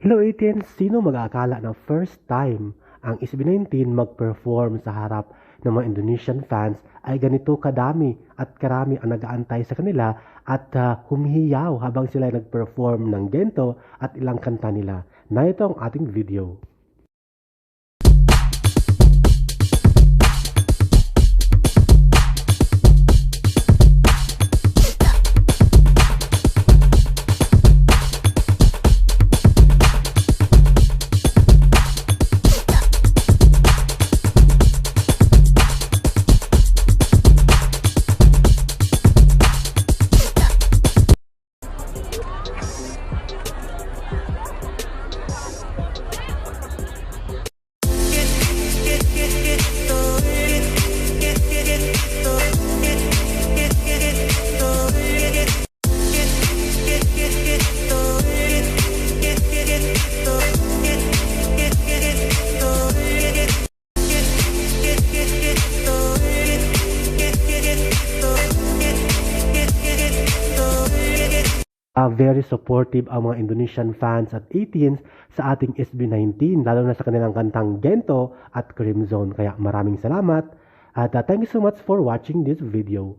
Hello 18, sino mag-aakala na first time ang SB19 mag-perform sa harap ng mga Indonesian fans ay ganito kadami at karami ang nag-aantay sa kanila at ah, humihiyaw habang sila ay nag-perform ng gento at ilang kanta nila. Na ito ang ating video. Ah, very supportive ang mga Indonesian fans at 18s sa ating SB19, lalo na sa kanilang kantang Gento at Cream Zone. Kaya maraming salamat at ah, thank you so much for watching this video.